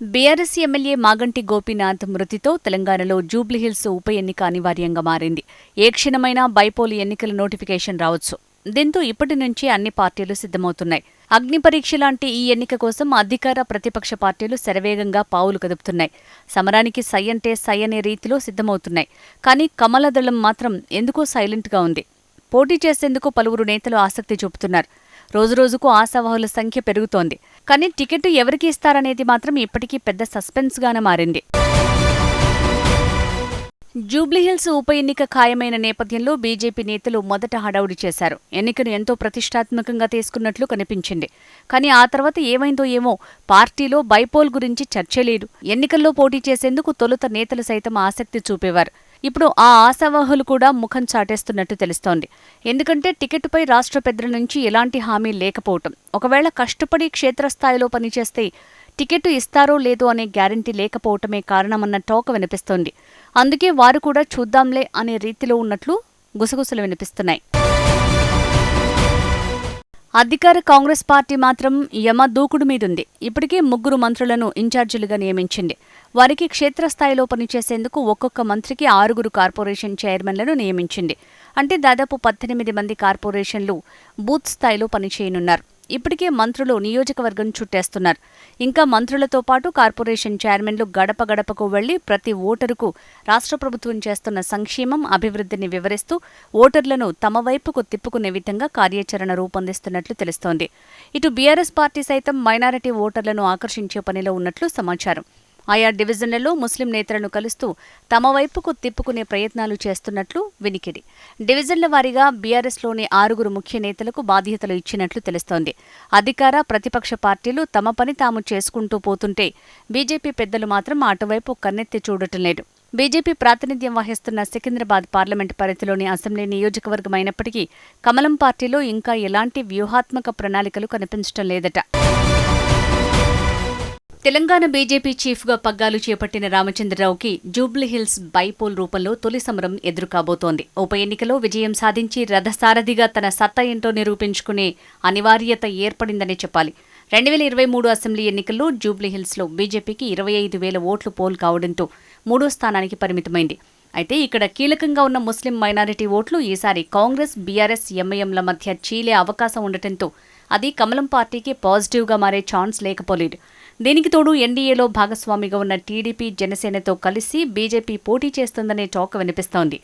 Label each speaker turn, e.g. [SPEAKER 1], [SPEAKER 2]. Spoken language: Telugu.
[SPEAKER 1] బీఆర్ఎస్ ఎమ్మెల్యే మాగంటి గోపీనాథ్ మృతితో తెలంగాణలో జూబ్లీహిల్స్ ఉప ఎన్నిక అనివార్యంగా మారింది. ఏ క్షణమైనా బైపోలు ఎన్నికల నోటిఫికేషన్ రావచ్చు. దీంతో ఇప్పటి నుంచి అన్ని పార్టీలు సిద్ధమవుతున్నాయి. అగ్నిపరీక్ష లాంటి ఈ ఎన్నిక కోసం అధికార ప్రతిపక్ష పార్టీలు శరవేగంగా పావులు కదుపుతున్నాయి. సమరానికి సై అంటే సై అనే రీతిలో సిద్ధమవుతున్నాయి. కానీ కమలదళం మాత్రం ఎందుకో సైలెంట్గా ఉంది. పోటీ చేసేందుకు పలువురు నేతలు ఆసక్తి చూపుతున్నారు. రోజురోజుకు ఆశావాహుల సంఖ్య పెరుగుతోంది. కానీ టికెట్ ఎవరికి ఇస్తారనేది మాత్రం ఇప్పటికీ పెద్ద సస్పెన్స్గానే మారింది. జూబ్లీహిల్స్ ఉప ఎన్నిక ఖాయమైన నేపథ్యంలో బీజేపీ నేతలు మొదట హడావుడి చేశారు. ఎన్నికను ఎంతో ప్రతిష్టాత్మకంగా తీసుకున్నట్లు కనిపించింది. కానీ ఆ తర్వాత ఏమైందో ఏమో పార్టీలో బైపోల్ గురించి చర్చే లేదు. ఎన్నికల్లో పోటీ చేసేందుకు తొలుత నేతలు సైతం ఆసక్తి చూపేవారు. ఇప్పుడు ఆ ఆశావాహులు కూడా ముఖం చాటేస్తున్నట్టు తెలుస్తోంది. ఎందుకంటే టికెట్పై రాష్ట్ర పెద్దల నుంచి ఎలాంటి హామీ లేకపోవటం. ఒకవేళ కష్టపడి క్షేత్రస్థాయిలో పనిచేస్తే టికెట్ ఇస్తారో లేదో అనే గ్యారంటీ లేకపోవటమే కారణమన్న టోక వినిపిస్తోంది. అందుకే వారు కూడా చూద్దాంలే అనే రీతిలో ఉన్నట్లు గుసగుసలు వినిపిస్తున్నాయి. అధికార కాంగ్రెస్ పార్టీ మాత్రం యమ దూకుడు మీదుంది. ఇప్పటికే ముగ్గురు మంత్రులను ఇన్ఛార్జీలుగా నియమించింది. వారికి క్షేత్రస్థాయిలో పనిచేసేందుకు ఒక్కొక్క మంత్రికి ఆరుగురు కార్పొరేషన్ చైర్మన్లను నియమించింది. అంటే దాదాపు పద్దెనిమిది మంది కార్పొరేషన్లు బూత్ స్థాయిలో పనిచేయనున్నారు. ఇప్పటికే మంత్రులు నియోజకవర్గం చుట్టేస్తున్నారు. ఇంకా మంత్రులతో పాటు కార్పొరేషన్ చైర్మన్లు గడప గడపకు వెళ్ళి ప్రతి ఓటరుకు రాష్ట్ర ప్రభుత్వం చేస్తున్న సంక్షేమం అభివృద్ధిని వివరిస్తూ ఓటర్లను తమ వైపుకు తిప్పుకునే విధంగా కార్యాచరణ రూపొందిస్తున్నట్లు తెలుస్తోంది. ఇటు బీఆర్ఎస్ పార్టీ సైతం మైనారిటీ ఓటర్లను ఆకర్షించే పనిలో ఉన్నట్లు సమాచారం. ఆయా డివిజన్లలో ముస్లిం నేతలను కలుస్తూ తమ వైపుకు తిప్పుకునే ప్రయత్నాలు చేస్తున్నట్లు వినికిడి. డివిజన్ల వారీగా బీఆర్ఎస్లోని ఆరుగురు ముఖ్య నేతలకు బాధ్యతలు ఇచ్చినట్లు తెలుస్తోంది. అధికార ప్రతిపక్ష పార్టీలు తమ పని తాము చేసుకుంటూ పోతుంటే బీజేపీ పెద్దలు మాత్రం అటువైపు కన్నెత్తి చూడటం లేదు. బీజేపీ ప్రాతినిధ్యం వహిస్తున్న సికింద్రాబాద్ పార్లమెంట్ పరిధిలోని అసెంబ్లీ నియోజకవర్గం అయినప్పటికీ కమలం పార్టీలో ఇంకా ఎలాంటి వ్యూహాత్మక ప్రణాళికలు కనిపించడం లేదట. తెలంగాణ బీజేపీ చీఫ్గా పగ్గాలు చేపట్టిన రామచంద్రరావుకి జూబ్లీహిల్స్ బైపోల్ రూపంలో తొలి సమరం ఎదురుకాబోతోంది. ఉప ఎన్నికలో విజయం సాధించి రథసారథిగా తన సత్తా ఏంటో నిరూపించుకునే అనివార్యత ఏర్పడిందనే చెప్పాలి. రెండు వేల ఇరవై మూడు అసెంబ్లీ ఎన్నికల్లో జూబ్లీహిల్స్లో బీజేపీకి ఇరవై ఐదు వేల ఓట్లు పోల్ కావడంతో మూడో స్థానానికి పరిమితమైంది. అయితే ఇక్కడ కీలకంగా ఉన్న ముస్లిం మైనారిటీ ఓట్లు ఈసారి కాంగ్రెస్ బీఆర్ఎస్ ఎంఐఎంల మధ్య చీలే అవకాశం ఉండటంతో అది కమలం పార్టీకి పాజిటివ్గా మారే ఛాన్స్ లేకపోలేదు. దీనికి తోడు ఎన్డీఏలో భాగస్వామిగా ఉన్న టీడీపీ జనసేనతో కలిసి బీజేపీ పోటీ చేస్తుందనే టాక్ వినిపిస్తోంది.